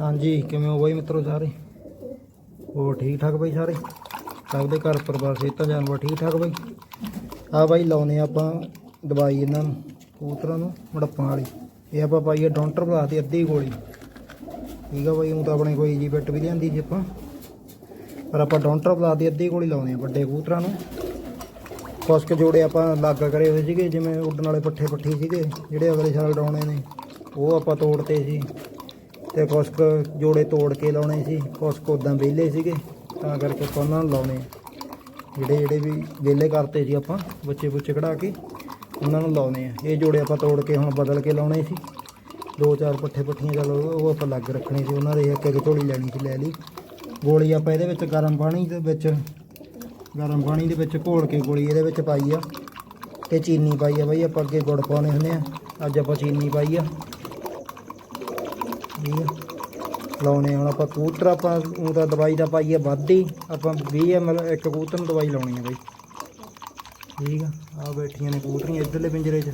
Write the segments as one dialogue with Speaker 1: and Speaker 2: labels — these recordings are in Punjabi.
Speaker 1: ਹਾਂਜੀ, ਕਿਵੇਂ ਹੋ ਬਾਈ ਮਿੱਤਰੋ ਸਾਰੇ? ਹੋਰ ਠੀਕ ਠਾਕ ਬਾਈ ਸਾਰੇ? ਸਭ ਦੇ ਘਰ ਪਰਿਵਾਰ, ਸਿਹਤਾਂ, ਜਾਨਵਰ ਠੀਕ ਠਾਕ ਬਾਈ? ਆ ਬਾਈ ਲਾਉਨੇ ਆਪਾਂ ਦਵਾਈ ਇਹਨਾਂ ਨੂੰ, ਕਬੂਤਰਾਂ ਨੂੰ, ਮੜੱਪਾਂ ਵਾਲੀ। ਇਹ ਆਪਾਂ ਪਾਈਏ ਡਾਕਟਰ ਬੁਲਾ ਦੀ ਅੱਧੀ ਗੋਲੀ। ਠੀਕ ਆ ਬਾਈ ਉਹ ਤਾਂ ਆਪਣੇ ਕੋਈ ਜੀ ਬਿੱਟ ਵੀ ਲਿਆਂਦੀ ਸੀ ਆਪਾਂ। ਪਰ ਆਪਾਂ ਡਾਕਟਰ ਬੁਲਾ ਦੀ ਅੱਧੀ ਗੋਲੀ ਲਾਉਨੇ ਆ ਵੱਡੇ ਕਬੂਤਰਾਂ ਨੂੰ। ਫਸਕ ਜੋੜੇ ਆਪਾਂ ਲਾਗਾ ਕਰੇ ਹੋਏ ਸੀਗੇ, ਜਿਵੇਂ ਉੱਡਣ ਵਾਲੇ ਪੱਠੇ ਪੱਠੀ ਸੀਗੇ, ਜਿਹੜੇ ਅਗਲੇ ਸਾਲ ਡਾਉਣੇ ਨੇ, ਉਹ ਆਪਾਂ ਤੋੜਤੇ ਸੀ। ਤੇ ਕੁਛ ਕੁ ਜੋੜੇ ਤੋੜ ਕੇ ਲਾਉਣੇ ਸੀ ਕੁਛ ਕੁ ਉਦਾਂ ਵਿਹਲੇ ਸੀਗੇ, ਤਾਂ ਕਰਕੇ ਆਪਾਂ ਉਹਨਾਂ ਨੂੰ ਲਾਉਣੇ ਆ। ਜਿਹੜੇ ਜਿਹੜੇ ਵੀ ਵਿਹਲੇ ਕਰਤੇ ਸੀ ਆਪਾਂ, ਬੱਚੇ ਬੁੱਚੇ ਕਢਾ ਕੇ ਉਹਨਾਂ ਨੂੰ ਲਾਉਣੇ ਆ। ਇਹ ਜੋੜੇ ਆਪਾਂ ਤੋੜ ਕੇ ਹੁਣ ਬਦਲ ਕੇ ਲਾਉਣੇ ਸੀ। ਦੋ ਚਾਰ ਪੱਠੇ ਪੱਠੀਆਂ ਚੱਲ ਉਹ ਆਪਾਂ ਲੱਗ ਰੱਖਣੇ ਸੀ ਉਹਨਾਂ ਦੇ ਇੱਕ ਇੱਕ ਝੋਲੀ ਲੈਣੀ ਸੀ, ਲੈ ਲਈ। ਗੋਲੀ ਆਪਾਂ ਇਹਦੇ ਵਿੱਚ ਗਰਮ ਪਾਣੀ ਦੇ ਵਿੱਚ, ਗਰਮ ਪਾਣੀ ਦੇ ਵਿੱਚ ਘੋਲ ਕੇ ਗੋਲੀ ਇਹਦੇ ਵਿੱਚ ਪਾਈ ਆ। ਤੇ ਚੀਨੀ ਪਾਈ ਆ ਬਾਈ, ਆਪਾਂ ਅੱਗੇ ਗੁੜ ਪਾਉਣੇ ਹੁੰਦੇ ਆ। ਅੱਜ ਆਪਾਂ ਚੀਨੀ ਪਾਈ ਆ। ਠੀਕ ਆ। ਲਾਉਣੇ ਹੁਣ ਆਪਾਂ ਕਬੂਤਰ, ਆਪਾਂ ਉਹ ਤਾਂ ਦਵਾਈ ਦਾ ਪਾਈਏ ਵੱਧ ਹੀ। ਆਪਾਂ 20 ml ਇੱਕ ਕਬੂਤਰ ਨੂੰ ਦਵਾਈ ਲਾਉਣੀ ਆ ਬਾਈ। ਠੀਕ ਆ। ਆ ਬੈਠੀਆਂ ਨੇ ਕਬੂਤਰੀਆਂ ਇੱਧਰਲੇ ਪਿੰਜਰੇ 'ਚ,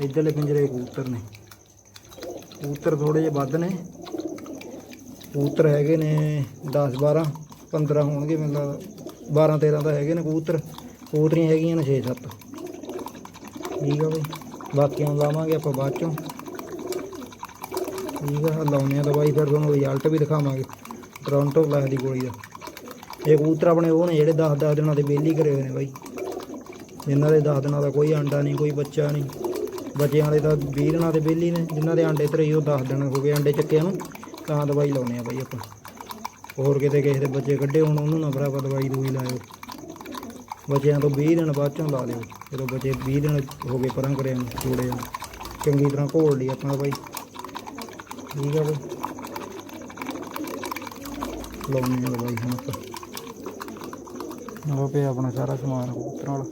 Speaker 1: ਇੱਧਰਲੇ ਪਿੰਜਰੇ ਕਬੂਤਰ ਨੇ। ਕਬੂਤਰ ਥੋੜੇ ਜਿਹੇ ਵੱਧ ਨੇ। ਕਬੂਤਰ ਹੈਗੇ ਨੇ 10 12 15 ਹੋਣਗੇ ਮੈਨੂੰ ਲੱਗਦਾ 12 13 ਤਾਂ ਹੈਗੇ ਨੇ ਕਬੂਤਰ। ਕਬੂਤਰੀਆਂ ਹੈਗੀਆਂ ਨੇ 6 7 ਠੀਕ ਆ ਬਈ। ਬਾਕੀਆਂ ਲਾਵਾਂਗੇ ਆਪਾਂ ਬਾਅਦ ਚੋਂ। ਠੀਕ ਆ ਲਾਉਨੇ ਆ ਦਵਾਈ, ਫਿਰ ਤੁਹਾਨੂੰ ਰਿਜ਼ਲਟ ਵੀ ਦਿਖਾਵਾਂਗੇ। ਟੋਰਾਂਟੋ ਬਲੈਕ ਦੀ ਗੋਲੀ ਦਾ। ਇਹ ਕਬੂਤਰ ਆਪਣੇ ਉਹ ਨੇ ਜਿਹੜੇ 10 10 ਦਿਨਾਂ ਦੇ ਬੇਲੀ ਕਰੇ ਹੋਏ ਨੇ ਬਾਈ। ਜਿਨ੍ਹਾਂ ਦੇ 10 ਦਿਨਾਂ ਦਾ ਕੋਈ ਆਂਡਾ ਨਹੀਂ, ਕੋਈ ਬੱਚਾ ਨਹੀਂ। ਬੱਚਿਆਂ ਦੇ ਤਾਂ 20 ਦਿਨਾਂ ਦੇ ਬੇਲੀ ਨੇ, ਜਿਨ੍ਹਾਂ ਦੇ ਆਂਡੇ ਧਰੇ ਉਹ 10 ਦਿਨ ਹੋ ਗਏ ਆਂਡੇ ਚੱਕਿਆਂ ਨੂੰ, ਤਾਂ ਦਵਾਈ ਲਾਉਨੇ ਆ ਬਾਈ ਆਪਾਂ। ਹੋਰ ਕਿਤੇ ਕਿਸੇ ਦੇ ਬੱਚੇ ਕੱਢੇ ਹੋਣ, ਉਹਨੂੰ ਨਾ ਭਰਾਵਾ ਦਵਾਈ ਦੂਈ ਲਾਇਓ। ਬੱਚਿਆਂ ਤੋਂ 20 ਦਿਨ ਬਾਅਦ ਚੋਂ ਲਾ ਲਿਓ ਜਦੋਂ ਬੱਚੇ 20 ਦਿਨ ਹੋ ਗਏ ਪਰਾਂ ਕਰਿਆ ਨੂੰ ਜੋੜੇ ਚੰਗੀ ਤਰ੍ਹਾਂ ਘੋਲ ਲਈ ਆਪਣਾ ਬਾਈ। ਠੀਕ ਆ ਬਾਈ। ਲਾਉਣੇ ਆ ਦਵਾਈ ਹੁਣ ਆਪਾਂ ਉਹ ਪਿਆ ਆਪਣਾ ਸਾਰਾ ਸਮਾਨ ਕਬੂਤਰ ਵਾਲਾ।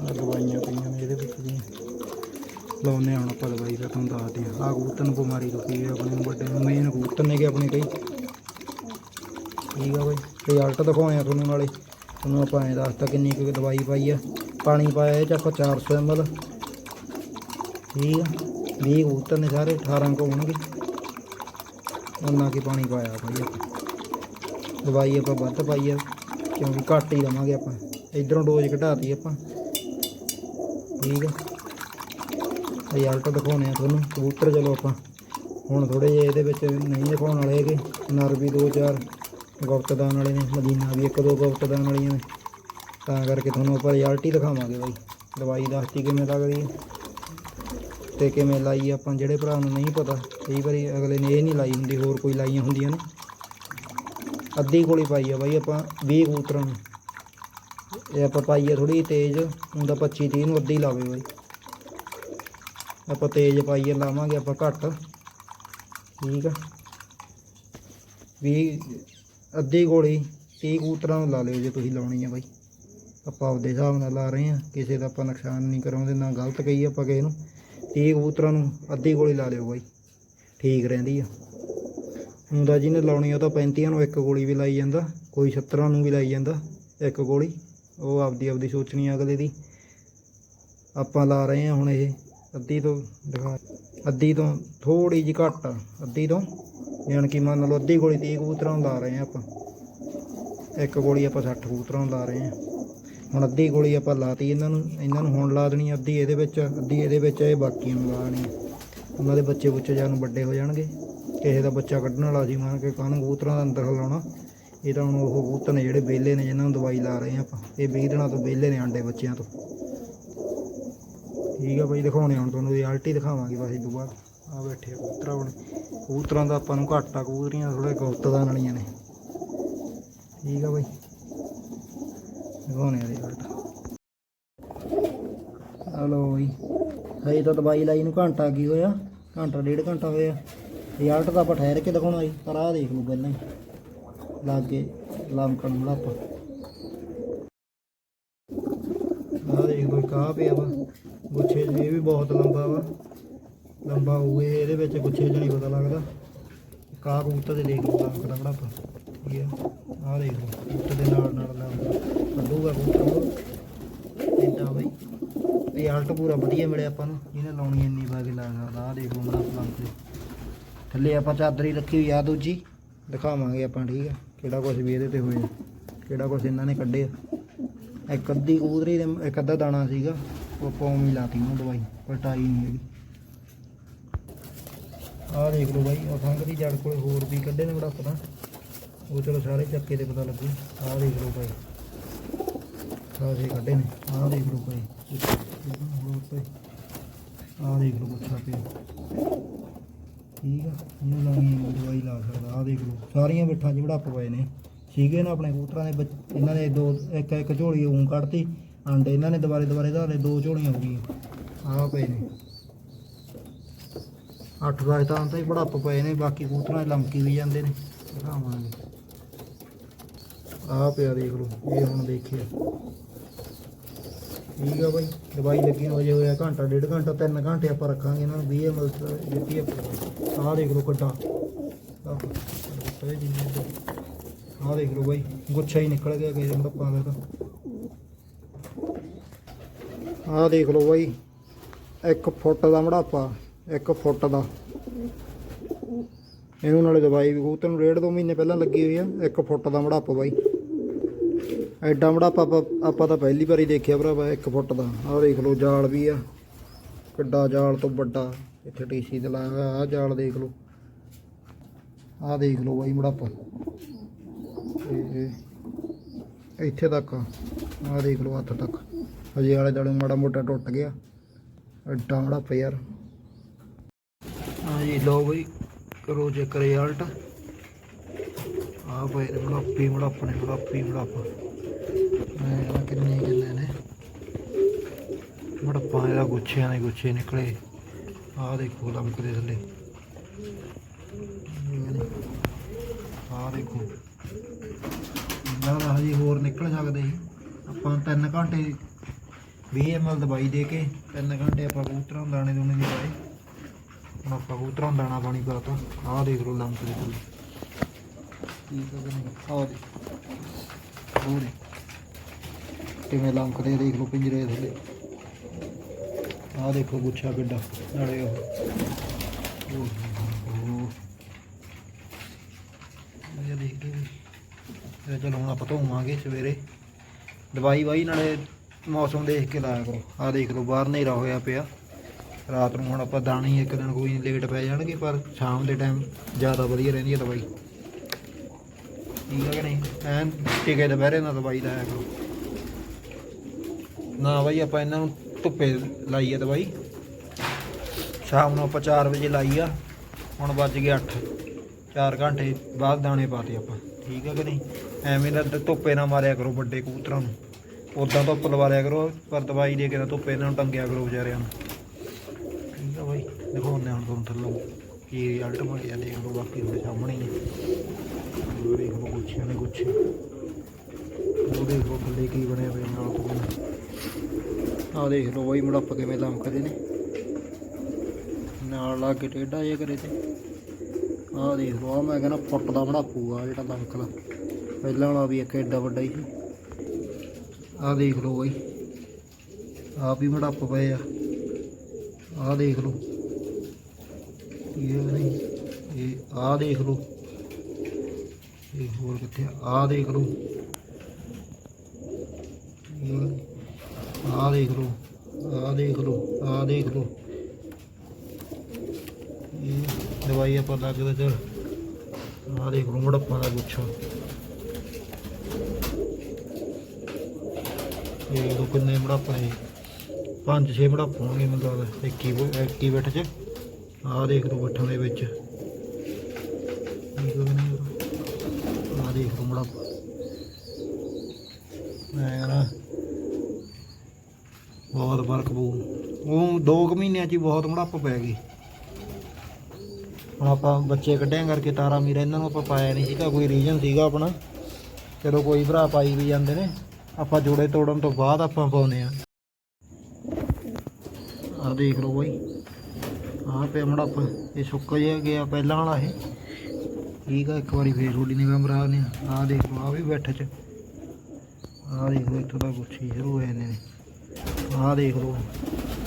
Speaker 1: ਆਹ ਦਵਾਈਆਂ ਪਈਆਂ ਨੇ ਇਹਦੇ ਵਿੱਚ ਦੀਆਂ ਲਾਉਨੇ ਹੁਣ ਆਪਾਂ ਦਵਾਈ ਫਿਰ ਤੁਹਾਨੂੰ ਦੱਸਦੇ ਆ ਆਹ ਕਬੂਤਰ ਨੂੰ ਬਿਮਾਰੀ ਰੁਕੀ ਹੈ ਆਪਣੇ ਨੂੰ ਵੱਡੇ ਨੂੰ ਮੇਨ ਕਬੂਤਰ ਨੇਗੇ ਆਪਣੇ ਕਈ? ਠੀਕ ਆ ਬਈ ਰਿਜ਼ਲਟ ਦਿਖਾਉਣੇ ਆ ਤੁਹਾਨੂੰ ਨਾਲੇ। ਤੁਹਾਨੂੰ ਆਪਾਂ ਐਂ ਦੱਸਤਾ ਕਿੰਨੀ ਕੁ ਦਵਾਈ ਪਾਈ ਆ। ਪਾਣੀ ਪਾਇਆ ਇਹ ਚ ਆਪਾਂ 400 ml ਠੀਕ ਆ। 20 ਕਬੂਤਰ ਨੇ ਸਾਰੇ 18 ਕੁ ਹੋਣਗੇ। ਉਹਨਾਂ ਕੀ ਪਾਣੀ ਪਾਇਆ ਭਾਈ ਆਪਾਂ। ਦਵਾਈ ਆਪਾਂ ਵੱਧ ਪਾਈ ਆ, ਕਿਉਂਕਿ ਘੱਟ ਹੀ ਲਵਾਂਗੇ ਆਪਾਂ। ਇਧਰੋਂ ਡੋਜ਼ ਘਟਾਤੀ ਆਪਾਂ। ਠੀਕ ਆ। ਰਿਜ਼ਲਟ ਦਿਖਾਉਣੇ ਆ ਤੁਹਾਨੂੰ। ਕਬੂਤਰ ਚਲੋ ਆਪਾਂ। ਹੁਣ ਥੋੜੇ ਜਿਹੇ ਇਹਦੇ ਵਿੱਚ ਨਹੀਂ ਦਿਖਾਉਣ ਵਾਲੇ ਹੈਗੇ। ਨਰ ਵੀ ਦੋ ਚਾਰ ਗੁਪਤਦਾਨ ਵਾਲੇ ਨੇ, ਮਦੀਨਾ ਵੀ ਇੱਕ ਦੋ ਗੁਪਤਦਾਨ ਵਾਲੀਆਂ ਨੇ। ਤਾਂ ਕਰਕੇ ਤੁਹਾਨੂੰ ਆਪਾਂ ਰਿਜ਼ਲਟ ਹੀ ਦਿਖਾਵਾਂਗੇ ਬਾਈ। ਦਵਾਈ ਦੱਸਤੀ ਕਿਵੇਂ ਲੱਗਦੀ ਹੈ ਤੇ ਕਿਵੇਂ ਲਾਈ ਆਪਾਂ ਜਿਹੜੇ ਭਰਾ ਨੂੰ ਨਹੀਂ ਪਤਾ, ਕਈ ਵਾਰੀ ਅਗਲੇ ਨੇ ਇਹ ਨਹੀਂ ਲਾਈ ਹੁੰਦੀ, ਹੋਰ ਕੋਈ ਲਾਈਆਂ ਹੁੰਦੀਆਂ ਨੇ। ਅੱਧੀ ਗੋਲੀ ਪਾਈ ਆ ਬਾਈ ਆਪਾਂ 20 ਕਬੂਤਰਾਂ ਨੂੰ। ਇਹ ਆਪਾਂ ਪਾਈਏ ਆ ਥੋੜੀ ਤੇਜ਼ ਹੁੰਦਾ 25 30 ਨੂੰ ਅੱਧੀ ਲਾਵੇ ਬਾਈ। ਆਪਾਂ ਤੇਜ਼ ਪਾਈਏ ਲਾਵਾਂਗੇ ਆਪਾਂ ਘੱਟ। ਠੀਕ ਆ। 20 ਅੱਧੀ ਗੋਲੀ 30 ਕਬੂਤਰਾਂ ਨੂੰ ਲਾ ਲਿਓ ਜੇ ਤੁਸੀਂ ਲਾਉਣੀ ਆ ਬਾਈ। ਆਪਾਂ ਆਪਦੇ ਹਿਸਾਬ ਨਾਲ ਲਾ ਰਹੇ ਆ, ਕਿਸੇ ਦਾ ਆਪਾਂ ਨੁਕਸਾਨ ਨਹੀਂ ਕਰਾਉਂਦੇ, ਨਾ ਗਲਤ ਕਹੀ ਆਪਾਂ ਕਿਸੇ ਨੂੰ। 30 ਕਬੂਤਰਾਂ ਨੂੰ ਅੱਧੀ ਗੋਲੀ ਲਾ ਲਿਓ ਬਾਈ। ਠੀਕ ਰਹਿੰਦੀ ਆ। ਹੁੰਦਾ ਜਿਹਨੇ ਲਾਉਣੀ ਉਹ ਤਾਂ 35 ਨੂੰ ਇੱਕ ਗੋਲੀ ਵੀ ਲਾਈ ਜਾਂਦਾ, ਕੋਈ 70 ਨੂੰ ਵੀ ਲਾਈ ਜਾਂਦਾ, ਇੱਕ ਗੋਲੀ। ਉਹ ਆਪਦੀ ਆਪਦੀ ਸੋਚਣੀ ਆ ਅਗਲੇ ਦੀ। ਆਪਾਂ ਲਾ ਰਹੇ ਹਾਂ ਹੁਣ ਇਹ ਅੱਧੀ ਤੋਂ ਦਿਖਾ। ਅੱਧੀ ਤੋਂ ਥੋੜੀ ਜਿਹੀ ਘੱਟ ਆ, ਅੱਧੀ ਤੋਂ। ਜਾਣੀ ਕਿ ਮੰਨ ਲਓ ਅੱਧੀ ਗੋਲੀ 30 ਕਬੂਤਰਾਂ ਨੂੰ ਲਾ ਰਹੇ ਹਾਂ ਆਪਾਂ। ਇੱਕ ਗੋਲੀ ਆਪਾਂ 60 ਕਬੂਤਰਾਂ ਨੂੰ ਲਾ ਰਹੇ ਹਾਂ ਹੁਣ ਅੱਧੀ ਗੋਲੀ ਆਪਾਂ ਲਾਤੀ ਇਹਨਾਂ ਨੂੰ ਇਹਨਾਂ ਨੂੰ ਹੁਣ ਲਾ ਦੇਣੀ ਅੱਧੀ ਇਹਦੇ ਵਿੱਚ, ਅੱਧੀ ਇਹਦੇ ਵਿੱਚ, ਇਹ ਬਾਕੀਆਂ ਨੂੰ ਲਾ ਦੇਣੀ ਆ। ਉਹਨਾਂ ਦੇ ਬੱਚੇ ਬੁੱਚੇ ਜਾਨ ਵੱਡੇ ਹੋ ਜਾਣਗੇ। ਕਿਸੇ ਦਾ ਬੱਚਾ ਕੱਢਣ ਵਾਲਾ ਸੀ ਮਾਰ ਕੇ ਕਾਹਨੂੰ ਕਬੂਤਰਾਂ ਦਾ ਅੰਦਰ ਹਲਾਉਣਾ। ਇਹ ਤਾਂ ਹੁਣ ਉਹ ਕਬੂਤਰ ਨੇ ਜਿਹੜੇ ਵਿਹਲੇ ਨੇ, ਜਿਹਨਾਂ ਨੂੰ ਦਵਾਈ ਲਾ ਰਹੇ ਆ ਆਪਾਂ। ਇਹ 20 ਦਿਨਾਂ ਤੋਂ ਵਿਹਲੇ ਨੇ ਆਂਡੇ ਬੱਚਿਆਂ ਤੋਂ। ਠੀਕ ਆ ਬਾਈ, ਦਿਖਾਉਣੇ ਹੁਣ ਤੁਹਾਨੂੰ ਰਿਐਲਿਟੀ ਦਿਖਾਵਾਂਗੇ ਬਸ ਇਹ ਤੋਂ ਬਾਅਦ। ਆ ਬੈਠੇ ਆ ਕਬੂਤਰ ਆਪਣੇ। ਕਬੂਤਰਾਂ ਦਾ ਆਪਾਂ ਨੂੰ ਘੱਟ ਆ, ਕਬੂਤਰੀਆਂ ਥੋੜੇ ਗੁਪਤਦਾਨ ਵਾਲੀਆਂ ਨੇ। ਠੀਕ ਆ ਬਾਈ। ਦਿਖਾਉਣੇ ਆ ਰਿਜ਼ਲਟ ਹਲੋ ਬਾਈ। ਹਜੇ ਤਾਂ ਦਵਾਈ ਲਾਈ ਨੂੰ ਘੰਟਾ ਕੀ ਹੋਇਆ? ਘੰਟਾ ਡੇਢ ਘੰਟਾ ਹੋਇਆ। ਰਿਜ਼ਲਟ ਤਾਂ ਆਪਾਂ ਠਹਿਰ ਕੇ ਦਿਖਾਉਣਾ ਜੀ ਪਰ ਆਹ ਦੇਖ ਲਓ ਪਹਿਲਾਂ ਹੀ। ਲਾਗੇ ਲਮਕਣ ਵਾਲਾ ਆਪਾਂ। ਆਹ ਦੇਖ ਲਓ ਕਾਹ ਪਿਆ ਵਾ। ਗੁੱਛੇ ਇਹ ਵੀ ਬਹੁਤ ਲੰਬਾ ਵਾ। ਲੰਬਾ ਹੋਵੇ ਇਹਦੇ ਵਿੱਚ ਗੁੱਛੇ 'ਚ ਨਹੀਂ ਪਤਾ ਲੱਗਦਾ। ਕਾਹ ਕਬੂਤਰ ਦੇ ਦੇਖ ਲਓ ਲਮਕਦਾ ਬੜਾ ਆਪਾਂ ਠੀਕ ਹੈ। ਆਹ ਦੇਖ ਲਓ ਕਬੂਤਰ ਦੇ ਨਾਲ ਨਾਲ ਨਾਲ ਕੱਢੂਗਾ ਕਬੂਤਰ ਇਦਾਂ ਬਈ। ਰਿਜ਼ਲਟ ਪੂਰਾ ਵਧੀਆ ਮਿਲਿਆ ਆਪਾਂ ਨੂੰ। ਇਹਨੇ ਲਾਉਣੀ ਇੰਨੀ ਪਾ ਕੇ ਲਾ ਸਕਦਾ। ਆਹ ਦੇਖ ਲਓ ਮੇਰਾ ਪਲੰਗ ਤੇ ਥੱਲੇ ਆਪਾਂ ਚਾਦਰ ਹੀ ਰੱਖੀ ਹੋਈ ਆ ਦੂਜੀ। ਦਿਖਾਵਾਂਗੇ ਆਪਾਂ, ਠੀਕ ਆ ਕਿਹੜਾ ਕੁਝ ਵੀ ਇਹਦੇ ਤੇ ਹੋਇਆ। ਕਿਹੜਾ ਕੁਝ ਇਹਨਾਂ ਨੇ ਕੱਢਿਆ। ਇੱਕ ਅੱਧੀ ਕਬੂਤਰੀ ਦੇ ਇੱਕ ਅੱਧਾ ਦਾਣਾ ਸੀਗਾ। ਉਹ ਆਪਾਂ ਹੀ ਲਾਤੀ ਉਹਨੂੰ ਦਵਾਈ। ਪਲਟਾਈ ਨਹੀਂ ਹੈਗੀ। ਆਹ ਦੇਖ ਲਓ ਬਾਈ, ਉਹ ਖੰਗ ਦੀ ਜੜ ਕੋਲੇ ਹੋਰ ਵੀ ਕੱਢੇ ਨੇ ਬੜਾ ਪਤਾ। ਉਹ ਚਲੋ ਸਾਰੇ ਚੱਕੇ ਤੇ ਪਤਾ ਲੱਗੂ। ਆਹ ਦੇਖ ਲਓ ਭਾਈ ਸਾਰੇ ਕੱਢੇ ਨੇ ਆਹ ਦੇਖ ਲਓ ਭਾਈ ਹੋਰ ਭਾਈ ਆਹ ਦੇਖ ਲਓ ਬੱਚਾ ਪਿਆ ਠੀਕ ਆ, ਇਹਨੂੰ ਲਾਉਣੀ ਦਵਾਈ ਲਾ ਸਕਦਾ। ਆਹ ਦੇਖ ਲਓ, ਸਾਰੀਆਂ ਬਿੱਠਾਂ 'ਚ ਵੜਾਪ ਪਏ ਨੇ। ਸੀਗੇ ਨਾ ਆਪਣੇ ਕਬੂਤਰਾਂ ਦੇ ਇਹਨਾਂ ਨੇ ਦੋ, ਇੱਕ ਇੱਕ ਝੋਲੀ ਉਂ ਕੱਢਤੀ, ਅੰਡੇ ਇਹਨਾਂ ਨੇ ਦੁਬਾਰੇ ਦੁਬਾਰੇ ਧਾਰੇ ਦੋ ਝੋਲੀਆਂ ਹੋ ਗਈਆਂ। ਆਹ ਪਏ ਨੇ। ਅੱਠ ਦਸ ਤਾਂ ਹੀ ਵੜਾਪ ਪਏ ਨੇ, ਬਾਕੀ ਕਬੂਤਰਾਂ ਲਮਕੀ ਵੀ ਜਾਂਦੇ ਨੇ। ਦਿਖਾਵਾਂਗੇ। ਆਹ ਪਿਆ ਦੇਖ ਲਓ, ਇਹ ਹੁਣ ਦੇਖਿਆ। ਠੀਕ ਆ ਬਾਈ, ਦਵਾਈ ਲੱਗੀ ਹੋ ਅਜੇ ਹੋਇਆ ਘੰਟਾ, ਡੇਢ ਘੰਟਾ, ਤਿੰਨ ਘੰਟੇ ਆਪਾਂ ਰੱਖਾਂਗੇ ਇਹਨਾਂ ਨੂੰ 20 ਮਤਲਬ ਦਿੱਤੀ ਆਪਾਂ। ਆਹ ਦੇਖ ਲਓ ਕੱਟਾ ਆਹ ਦੇਖ ਲਓ ਬਾਈ, ਗੁੱਛਾ ਹੀ ਨਿਕਲ ਗਿਆ ਕਿਸੇ ਮੜੱਪਾਂ ਦਾ ਤਾਂ। ਆਹ ਦੇਖ ਲਓ ਬਾਈ 1 ਫੁੱਟ ਦਾ ਮੜਾਪਾ 1 ਫੁੱਟ ਦਾ। ਇਹਨੂੰ ਨਾਲੇ ਦਵਾਈ ਵੀ ਕਬੂਤਰ ਨੂੰ ਡੇਢ ਦੋ ਮਹੀਨੇ ਪਹਿਲਾਂ ਲੱਗੀ ਹੋਈ ਆ। 1 ਫੁੱਟ ਦਾ ਮੜਾਪਾ ਬਾਈ। ਐਡਾ ਮੜਾਪਾ ਆਪਾਂ ਤਾਂ ਪਹਿਲੀ ਵਾਰੀ ਦੇਖਿਆ ਭਰਾਵਾ 1 ਫੁੱਟ ਦਾ। ਆਹ ਦੇਖ ਲਓ, ਜਾਲ ਵੀ ਆ। ਕਿੱਡਾ ਜਾਲ ਤੋਂ ਵੱਡਾ। ਇੱਥੇ ਟੀਸੀ ਤੇ ਲਾਇਆ ਹੋਇਆ, ਆਹ ਜਾਲ ਦੇਖ ਲਓ। ਆਹ ਦੇਖ ਲਓ ਬਾਈ ਮੜਾਪਾ ਇਹ ਇੱਥੇ ਤੱਕ ਆਹ ਦੇਖ ਲਓ ਹੱਥ ਤੱਕ। ਹਜੇ ਵਾਲੇ ਦਾਲੇ ਮਾੜਾ ਮੋਟਾ ਟੁੱਟ ਗਿਆ। ਐਡਾ ਮੜਾਪਾ ਯਾਰ। ਹਾਂ ਜੀ, ਲਓ ਬਈ, ਕਰੋ ਚੈੱਕ ਰਿਜ਼ਲਟ ਆ ਪਏ ਨੇ ਮੜਾਪੀ, ਮੜਾਪਣੇ, ਮੜਾਪੀ, ਮੜਾਪਾ। ਮੈਂ ਕਿੰਨੇ ਕਿੰਨੇ ਨੇ। ਮੜਾਪਾ ਇਹਦਾ ਗੁੱਛਿਆਂ ਨੇ ਗੁੱਛੇ ਨਿਕਲੇ। ਆਹ ਦੇਖੋ ਲੰਕ ਦੇ ਥੱਲੇ। ਆਹ ਦੇਖੋ। ਇਹਨਾਂ ਹਜੇ ਹੋਰ ਨਿਕਲ ਸਕਦੇ ਸੀ। ਆਪਾਂ 3 ਘੰਟੇ 20 ml ਦਵਾਈ ਦੇ ਕੇ 3 ਘੰਟੇ ਆਪਾਂ ਕਬੂਤਰਾਂ ਦਾਣੇ ਦੂਣੇ ਦੀ ਪਾਏ ਹੁਣ ਆਪਾਂ ਕਬੂਤਰਾਂ ਨੂੰ ਦਾਣਾ ਪਾਣੀ ਪਾਤਾ ਆਹ ਦੇਖ ਲਓ ਲੰਕ ਦੇ ਥੱਲੇ ਠੀਕ ਹੈ ਆਹ ਦੇ ਹੋਰ ਕਿਵੇਂ ਲੰਕਦੇ ਦੇਖ ਲਓ ਪਿੰਜਰੇ ਥੱਲੇ। ਆਹ ਦੇਖੋ ਗੁੱਛਾ ਕਿੱਡਾ, ਨਾਲੇ ਉਹ। ਉਹ ਇਹ ਦੇਖ ਵੀ ਚਲੋ ਹੁਣ ਆਪਾਂ ਧੋਵਾਂਗੇ ਸਵੇਰੇ। ਦਵਾਈ ਵਾਈ ਨਾਲੇ ਮੌਸਮ ਦੇਖ ਕੇ ਲਾਇਆ ਕਰੋ। ਆਹ ਦੇਖ ਲਓ, ਬਾਹਰ ਹਨੇਰਾ ਹੋਇਆ ਪਿਆ। ਰਾਤ ਨੂੰ ਹੁਣ ਆਪਾਂ ਦਾਣੀ ਇੱਕ ਦਿਨ ਕੋਈ ਲੇਟ ਪੈ ਜਾਣਗੇ, ਪਰ ਸ਼ਾਮ ਦੇ ਟਾਈਮ ਜ਼ਿਆਦਾ ਵਧੀਆ ਰਹਿੰਦੀ ਹੈ ਦਵਾਈ। ਠੀਕ ਹੈ ਕਿ ਨਹੀਂ? ਐਨ ਟਿਕੇ ਦੁਪਹਿਰੇ ਨਾਲ ਦਵਾਈ ਲਾਇਆ ਕਰੋ। ਨਾ ਬਾਈ, ਆਪਾਂ ਇਹਨਾਂ ਨੂੰ ਧੁੱਪੇ ਲਾਈ ਆ ਦਵਾਈ। ਸ਼ਾਮ ਨੂੰ ਆਪਾਂ 4 ਵਜੇ ਲਾਈ ਆ, ਹੁਣ ਵੱਜ ਗਏ 8 4 ਘੰਟੇ ਬਾਅਦ ਦਾਣੇ ਪਾਤੇ ਆਪਾਂ। ਠੀਕ ਹੈ ਕਿ ਨਹੀਂ? ਐਵੇਂ ਦਾ, ਧੁੱਪੇ ਨਾ ਮਾਰਿਆ ਕਰੋ ਵੱਡੇ ਕਬੂਤਰਾਂ ਨੂੰ। ਉਦਾਂ ਧੁੱਪ ਲਵਾ ਲਿਆ ਕਰੋ, ਪਰ ਦਵਾਈ ਦੇ ਕੇ ਨਾ ਧੁੱਪੇ ਇਹਨਾਂ ਨੂੰ ਟੰਗਿਆ ਕਰੋ ਵਿਚਾਰਿਆਂ ਨੂੰ। ਦਿਖਾਉਂਦੇ ਹਾਂ ਤੁਹਾਨੂੰ ਥੱਲੋਂ ਕੀ ਰਿਜ਼ਲਟ ਬਣਿਆ ਦੇਖ ਲਓ ਬਾਕੀ ਤੁਹਾਡੇ ਸਾਹਮਣੇ ਹੀ ਹੈ ਦੇਖ ਲਓ ਗੁੱਛਿਆਂ ਨੇ ਗੁੱਛੇ ਉਹ ਦੇਖ ਲਓ ਥੱਲੇ ਕੀ ਬਣਿਆ ਪਿਆ ਨਾਲ ਤੋਂ ਆਹ ਦੇਖ ਲਓ ਬਾਈ ਮੜੱਪ ਕਿਵੇਂ ਲੰਕਦੇ ਨੇ। ਨਾਲ ਲਾ ਕੇ ਟੇਢਾ ਜਿਹਾ ਕਰੇ ਤੇ। ਆਹ ਦੇਖ ਲਓ ਆ ਮੈਂ ਕਹਿੰਦਾ ਫੁੱਟ ਦਾ ਮੜਾਪੂ ਆ ਜਿਹੜਾ ਲੰਕਦਾ ਪਹਿਲਾਂ ਵਾਲਾ ਵੀ ਇੱਕ ਐਡਾ ਵੱਡਾ ਹੀ ਸੀ। ਆਹ ਦੇਖ ਲਓ ਬਾਈ। ਆਪ ਹੀ ਮੜੱਪ ਪਏ ਆ। ਆਹ ਦੇਖ ਲਓ। ਇਹ ਨਹੀਂ, ਇਹ ਆਹ ਦੇਖ ਲਓ। ਇਹ ਹੋਰ ਕਿੱਥੇ ਆ? ਆਹ ਦੇਖ ਲਓ। ਇਹ ਆਹ ਦੇਖ ਲਓ, ਆਹ ਦੇਖ ਲਓ, ਆਹ ਦੇਖ ਲਓ। ਇਹ ਦਵਾਈ ਆਪਾਂ ਲੱਗਦਾ ਚਲ ਆਹ ਦੇਖ ਲਓ, ਮੜੱਪਾਂ ਦਾ ਗੁੱਛਾ। ਇਹ ਲੋ ਕਿੰਨੇ ਮੜੱਪਾ ਇਹ ਪੰਜ ਛੇ ਮੜੱਪ ਹੋਣਗੇ ਮੈਨੂੰ ਲੱਗਦਾ, ਇੱਕ ਹੀ ਚ। ਆਹ ਦੇਖ ਲਓ ਬੱਠਾਂ ਦੇ ਵਿੱਚ। ਆਹ ਦੇਖ ਲਓ ਮੜੱਪ ਮੈਂ ਨਾ ਬਹੁਤ ਫ਼ਰਕ ਪਊ। ਉਹ 2 ਮਹੀਨਿਆਂ ਚ ਹੀ ਬਹੁਤ ਮੜੱਪ ਪੈ ਗਈ। ਹੁਣ ਆਪਾਂ ਬੱਚੇ ਕੱਢਿਆ ਕਰਕੇ ਤਾਰਾ ਮੀਰਾ, ਇਹਨਾਂ ਨੂੰ ਆਪਾਂ ਪਾਇਆ ਨਹੀਂ ਸੀਗਾ, ਕੋਈ ਰੀਜਨ ਸੀਗਾ ਆਪਣਾ। ਚਲੋ ਕੋਈ ਭਰਾ ਪਾਈ ਵੀ ਜਾਂਦੇ ਨੇ। ਆਪਾਂ ਜੋੜੇ ਤੋੜਨ ਤੋਂ ਬਾਅਦ ਆਪਾਂ ਪਾਉਨੇ ਆ ਆਹ ਦੇਖ ਲਓ ਬਾਈ। ਆਹ ਪਿਆ ਮੜੱਪ ਇਹ ਸੁੱਕ ਜਿਹਾ ਗਿਆ ਪਹਿਲਾਂ ਵਾਲਾ ਇਹ। ਠੀਕ ਆ, ਇੱਕ ਵਾਰੀ ਫੇਰ ਥੋੜੀ ਨਿਗਾਹ ਮਰਾ ਨੇ ਆਹ ਦੇਖ ਲਓ ਆ ਵੀ ਬੈਠ ਚ। ਆਹ ਦੇਖ ਲਓ ਇੱਥੋਂ ਦਾ ਗੁੱਛੀ ਸ਼ੁਰੂ ਹੋ ਜਾਂਦੇ ਨੇ। ਆਹ ਦੇਖ ਲਓ,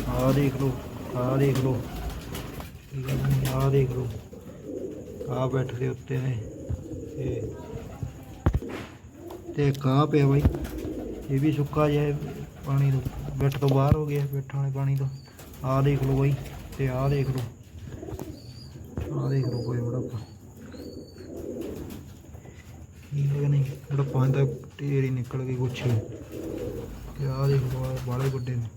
Speaker 1: ਆਹ ਦੇਖ ਲਓ, ਆਹ ਦੇਖ ਲਓ। ਆਹ ਦੇਖ ਲਓ। ਆਹ ਬੈਠਦੇ ਉੱਤੇ ਨੇ। ਤੇ ਤੇ ਕਾਹ ਪਿਆ ਬਾਈ। ਇਹ ਵੀ ਸੁੱਕਾ ਜਿਹਾ ਪਾਣੀ ਤੋਂ। ਬੈਠ ਤੋਂ ਬਾਹਰ ਹੋ ਗਿਆ, ਬੈਠਣ ਵਾਲੇ ਪਾਣੀ ਤੋਂ। ਆਹ ਦੇਖ ਲਓ ਬਾਈ। ਤੇ ਆਹ ਦੇਖ ਲਓ। ਆਹ ਦੇਖ ਲਓ ਕੋਈ ਬੜਾ ਕੀ ਹੈ ਨਹੀਂ ਬੜਾ ਪਾਣੀ ਦਾ ਢੇਰ ਹੀ ਨਿਕਲ ਗਈ ਗੁੱਛੇ ਤੇ ਆਹ ਦੇਖ ਲਓ ਬਾਲੇ ਵੱਡੇ ਨੇ।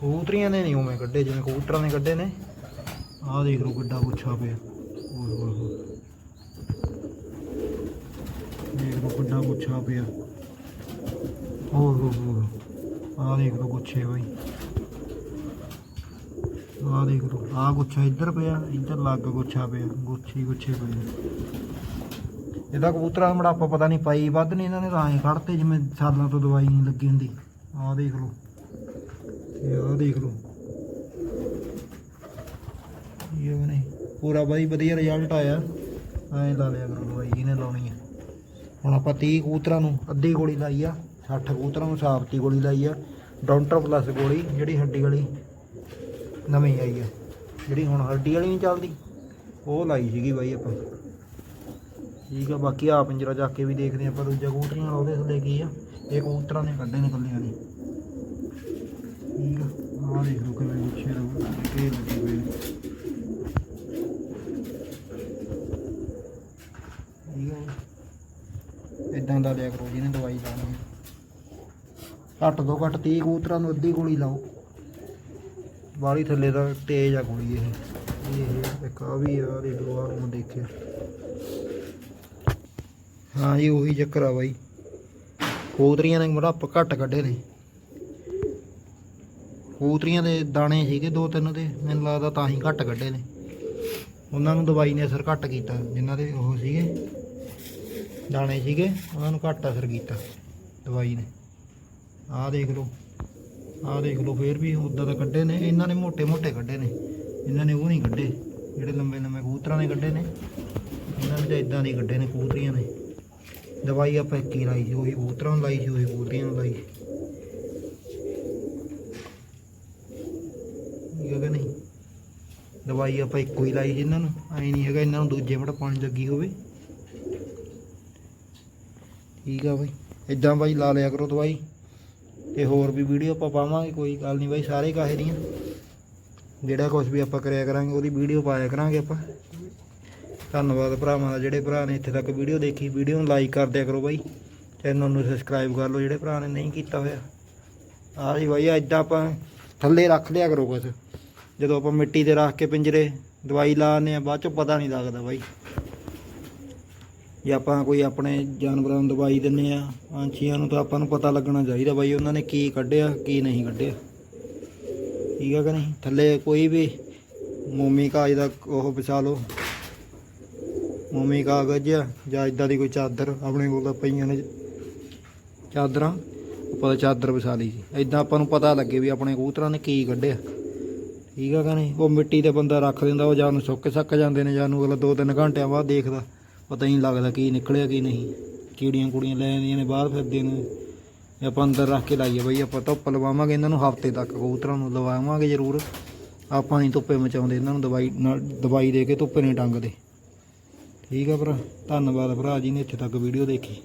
Speaker 1: ਕਬੂਤਰੀਆਂ ਨੇ ਨਹੀਂ ਉਵੇਂ ਕੱਢੇ, ਜਿਵੇਂ ਕਬੂਤਰਾਂ ਨੇ ਕੱਢੇ ਨੇ। ਆਹ ਦੇਖ ਲਓ ਕਿੱਡਾ ਗੁੱਛਾ ਪਿਆ। ਹੋਰ ਹੋਏ ਹੋਏ। ਦੇਖ ਲਓ ਕਿੱਡਾ ਗੁੱਛਾ ਪਿਆ। ਹੋਰ ਹੋਰ ਹੋਰ ਆਹ ਦੇਖ ਲਓ ਗੁੱਛੇ ਬਾਈ। ਆਹ ਦੇਖ ਲਓ ਆਹ ਗੁੱਛਾ ਇੱਧਰ ਪਿਆ, ਇੱਧਰ ਲੱਗ ਗੁੱਛਾ ਪਿਆ, ਗੁੱਛੇ ਹੀ ਗੁੱਛੇ ਪਏ ਇਹਦਾ ਕਬੂਤਰਾਂ ਦਾ ਮੜਾਪਾ ਪਤਾ ਨਹੀਂ ਪਾਈ, ਵੱਧ ਨਹੀਂ ਇਹਨਾਂ ਨੇ ਤਾਂ ਕੱਢਤੇ ਜਿਵੇਂ ਸਾਲਾਂ ਤੋਂ ਦਵਾਈ ਨਹੀਂ ਲੱਗੀ ਹੁੰਦੀ। ਆਹ ਦੇਖ ਲਓ, ਇਹ ਆਹ ਦੇਖ ਲਓ। ਇਹ ਵੀ ਨਹੀਂ ਪੂਰਾ ਬਾਈ ਵਧੀਆ ਰਿਜ਼ਲਟ ਆਇਆ। ਐਂ ਲਾ ਲਿਆ ਕਰੋ ਦਵਾਈ, ਇਹਨੇ ਲਾਉਣੀ ਆ। ਹੁਣ ਆਪਾਂ 30 ਕਬੂਤਰਾਂ ਨੂੰ ਅੱਧੀ ਗੋਲੀ ਲਾਈ ਆ। 60 ਕਬੂਤਰਾਂ ਨੂੰ ਸਾਫਤੀ ਗੋਲੀ ਲਾਈ ਆ ਡਾਕਟਰ ਪਲੱਸ ਗੋਲੀ, ਜਿਹੜੀ ਹੱਡੀ ਵਾਲੀ ਨਵੀਂ ਆਈ ਆ। ਜਿਹੜੀ ਹੁਣ ਹੱਡੀ ਵਾਲੀ ਨਹੀਂ ਚੱਲਦੀ, ਉਹ ਲਾਈ ਸੀਗੀ ਬਾਈ ਆਪਾਂ। ਠੀਕ ਆ, ਬਾਕੀ ਆ ਪਿੰਜਰਾ ਚੱਕ ਕੇ ਵੀ ਦੇਖਦੇ ਆਪਾਂ, ਦੂਜਾ ਕਬੂਤਰੀਆਂ ਨਾਲ ਉਹਦੇ ਥੱਲੇ ਕੀ ਆ, ਇਹ ਕਬੂਤਰਾਂ ਨੇ ਕੱਢੇ ਨੇ ਕੱਲਿਆਂ ਨੇ ਠੀਕ ਆ, ਆਹ ਦੇਖ ਲਓ ਕਿਵੇਂ ਗੁੱਛੇ ਦਾ ਢੇਰ ਲੱਗੇ ਹੋਏ ਠੀਕ ਆ ਇਦਾਂ ਦਾ ਲਿਆ ਕਰੋ ਜਿਹਨੇ ਦਵਾਈ ਲਾਉਣੀ ਘੱਟ ਤੋਂ ਘੱਟ 30 ਕਬੂਤਰਾਂ ਨੂੰ ਅੱਧੀ ਗੋਲੀ ਲਾਓ। ਬਾਹਲੀ ਥੱਲੇ ਦਾ ਤੇਜ਼ ਆ ਗੋਲੀ ਇਹ। ਇਹ ਇੱਕ ਆ ਵੀ ਆ ਦੇਖ ਲਓ ਆ ਮੈਂ ਦੇਖਿਆ। ਹਾਂ ਜੀ, ਉਹੀ ਚੱਕਰ ਆ ਬਾਈ। ਕਬੂਤਰੀਆਂ ਨੇ ਮੜਾਪ ਘੱਟ ਕੱਢੇ ਨੇ। ਕਬੂਤਰੀਆਂ ਦੇ ਦਾਣੇ ਸੀਗੇ ਦੋ ਤਿੰਨ ਦੇ, ਮੈਨੂੰ ਲੱਗਦਾ ਤਾਂ ਹੀ ਘੱਟ ਕੱਢੇ ਨੇ। ਉਹਨਾਂ ਨੂੰ ਦਵਾਈ ਨੇ ਅਸਰ ਘੱਟ ਕੀਤਾ, ਜਿਨ੍ਹਾਂ ਦੇ ਉਹ ਸੀਗੇ, ਦਾਣੇ ਸੀਗੇ, ਉਹਨਾਂ ਨੂੰ ਘੱਟ ਅਸਰ ਕੀਤਾ ਦਵਾਈ ਨੇ। ਆਹ ਦੇਖ ਲਓ। ਆਹ ਦੇਖ ਲਓ, ਫੇਰ ਵੀ ਉਦਾਂ ਦਾ ਕੱਢੇ ਨੇ। ਇਹਨਾਂ ਨੇ ਮੋٹے ਮੋٹے ਕੱਢੇ ਨੇ। ਇਹਨਾਂ ਨੇ ਉਹ ਨਹੀਂ ਕੱਢੇ, ਜਿਹੜੇ ਲੰਬੇ ਲੰਬੇ ਕਬੂਤਰਾਂ ਨੇ ਕੱਢੇ ਨੇ। ਇਹਨਾਂ ਨੇ ਤਾਂ ਇਦਾਂ ਨਹੀਂ ਕੱਢੇ ਨੇ ਕਬੂਤਰੀਆਂ ਨੇ। ਦਵਾਈ ਆਪਾਂ ਇੱਕ ਹੀ ਲਾਈ ਸੀ, ਉਹੀ ਕਬੂਤਰਾਂ ਨੂੰ ਲਾਈ ਸੀ, ਉਹੀ ਕਬੂਤਰੀਆਂ ਨੂੰ ਲਾਈ ਇਹ ਨਹੀਂ? ਦਵਾਈ ਆਪਾਂ ਇੱਕੋ ਹੀ ਲਾਈ ਸੀ ਇਹਨਾਂ ਨੂੰ। ਐ ਨਹੀਂ ਹੈਗਾ ਇਹਨਾਂ ਨੂੰ ਦੂਜੇ ਮੜਾ ਪਾਣੀ ਲੱਗੀ ਹੋਵੇ। ਠੀਕ ਆ ਬਾਈ। ਇਦਾਂ ਬਾਈ ਲਾ ਲਿਆ ਕਰੋ ਦਵਾਈ। ਤੇ ਹੋਰ ਵੀ ਵੀਡੀਓ ਆਪਾਂ ਪਾਵਾਂਗੇ, ਕੋਈ ਗੱਲ ਨਹੀਂ ਬਾਈ, ਸਾਰੇ ਕਾਹੇ ਦੀਆਂ। ਜਿਹੜਾ ਕੁਝ ਵੀ ਆਪਾਂ ਕਰਿਆ ਕਰਾਂਗੇ, ਉਹਦੀ ਵੀਡੀਓ ਪਾਇਆ ਕਰਾਂਗੇ ਆਪਾਂ। ਧੰਨਵਾਦ ਭਰਾਵਾਂ ਦਾ, ਜਿਹੜੇ ਭਰਾ ਨੇ ਇੱਥੇ ਤੱਕ ਵੀਡੀਓ ਦੇਖੀ, ਵੀਡੀਓ ਨੂੰ ਲਾਈਕ ਕਰ ਦਿਆ ਕਰੋ ਬਾਈ। ਚੈਨਲ ਨੂੰ ਸਬਸਕ੍ਰਾਈਬ ਕਰ ਲਓ, ਜਿਹੜੇ ਭਰਾ ਨੇ ਨਹੀਂ ਕੀਤਾ ਹੋਇਆ। ਆ ਜੀ ਬਾਈ ਇਦਾਂ ਆਪਾਂ ਥੱਲੇ ਰੱਖ ਲਿਆ ਕਰੋ ਕੁਛ। ਜਦੋਂ ਆਪਾਂ ਮਿੱਟੀ ਤੇ ਰੱਖ ਕੇ ਪਿੰਜਰੇ ਦਵਾਈ ਲਾਉਂਦੇ ਆ ਬਾਅਦ ਚੋਂ ਪਤਾ ਨਹੀਂ ਲੱਗਦਾ ਬਾਈ। ਜੇ ਆਪਾਂ ਕੋਈ ਆਪਣੇ ਜਾਨਵਰਾਂ ਨੂੰ ਦਵਾਈ ਦਿੰਨੇ ਆ, ਪੰਛੀਆਂ ਨੂੰ ਤਾਂ ਆਪਾਂ ਨੂੰ ਪਤਾ ਲੱਗਣਾ ਚਾਹੀਦਾ ਬਾਈ ਉਹਨਾਂ ਨੇ ਕੀ ਕੱਢਿਆ, ਕੀ ਨਹੀਂ ਕੱਢਿਆ। ਠੀਕ ਆ ਕਿ ਨਹੀਂ? ਥੱਲੇ ਕੋਈ ਵੀ ਮੋਮੀ ਕਾਗਜ਼ ਦਾ ਉਹ ਵਿਛਾ ਲਓ। ਮੋਮੀ ਕਾਗਜ਼ ਆ ਜਾਂ ਇਦਾਂ ਦੀ ਕੋਈ ਚਾਦਰ, ਆਪਣੇ ਕੋਲ ਤਾਂ ਪਈਆਂ ਨੇ ਚਾਦਰਾਂ, ਆਪਾਂ ਤਾਂ ਚਾਦਰ ਵਿਛਾ ਲਈ ਸੀ। ਇਦਾਂ ਆਪਾਂ ਨੂੰ ਪਤਾ ਲੱਗੇ ਵੀ ਆਪਣੇ ਕਬੂਤਰਾਂ ਨੇ ਕੀ ਕੱਢਿਆ। ਠੀਕ ਆ ਕਿ ਨਹੀਂ? ਉਹ ਮਿੱਟੀ ਤੇ ਬੰਦਾ ਰੱਖ ਦਿੰਦਾ, ਉਹ ਜਾਂ ਨੂੰ ਸੁੱਕ ਸੱਕ ਜਾਂਦੇ ਨੇ ਜਾਂ ਨੂੰ ਅਗਲਾ 2-3 ਘੰਟਿਆਂ ਬਾਅਦ ਦੇਖਦਾ। ਪਤਾ ਹੀ ਨਹੀਂ ਲੱਗਦਾ ਕੀ ਨਿਕਲਿਆ ਕੀ ਨਹੀਂ। ਕੀੜੀਆਂ ਕੁੜੀਆਂ ਲੈ ਜਾਂਦੀਆਂ ਨੇ ਬਾਹਰ ਫਿਰਦੇ ਨੇ। ਆਪਾਂ ਅੰਦਰ ਰੱਖ ਕੇ ਲਾਈਏ ਬਈ, ਆਪਾਂ ਧੁੱਪ ਲਵਾਵਾਂਗੇ ਇਹਨਾਂ ਨੂੰ ਹਫ਼ਤੇ ਤੱਕ, ਕਬੂਤਰਾਂ ਨੂੰ ਲਵਾਵਾਂਗੇ ਜ਼ਰੂਰ। ਆਪਾਂ ਨਹੀਂ ਧੁੱਪੇ ਮਚਾਉਂਦੇ ਇਹਨਾਂ ਨੂੰ ਦਵਾਈ ਨਾਲ, ਦਵਾਈ ਦੇ ਕੇ ਧੁੱਪੇ ਨਹੀਂ ਟੰਗਦੇ। ਠੀਕ ਆ ਭਰਾ, ਧੰਨਵਾਦ ਭਰਾ ਜੀ ਨੇ ਇੱਥੇ ਤੱਕ ਵੀਡੀਓ ਦੇਖੀ।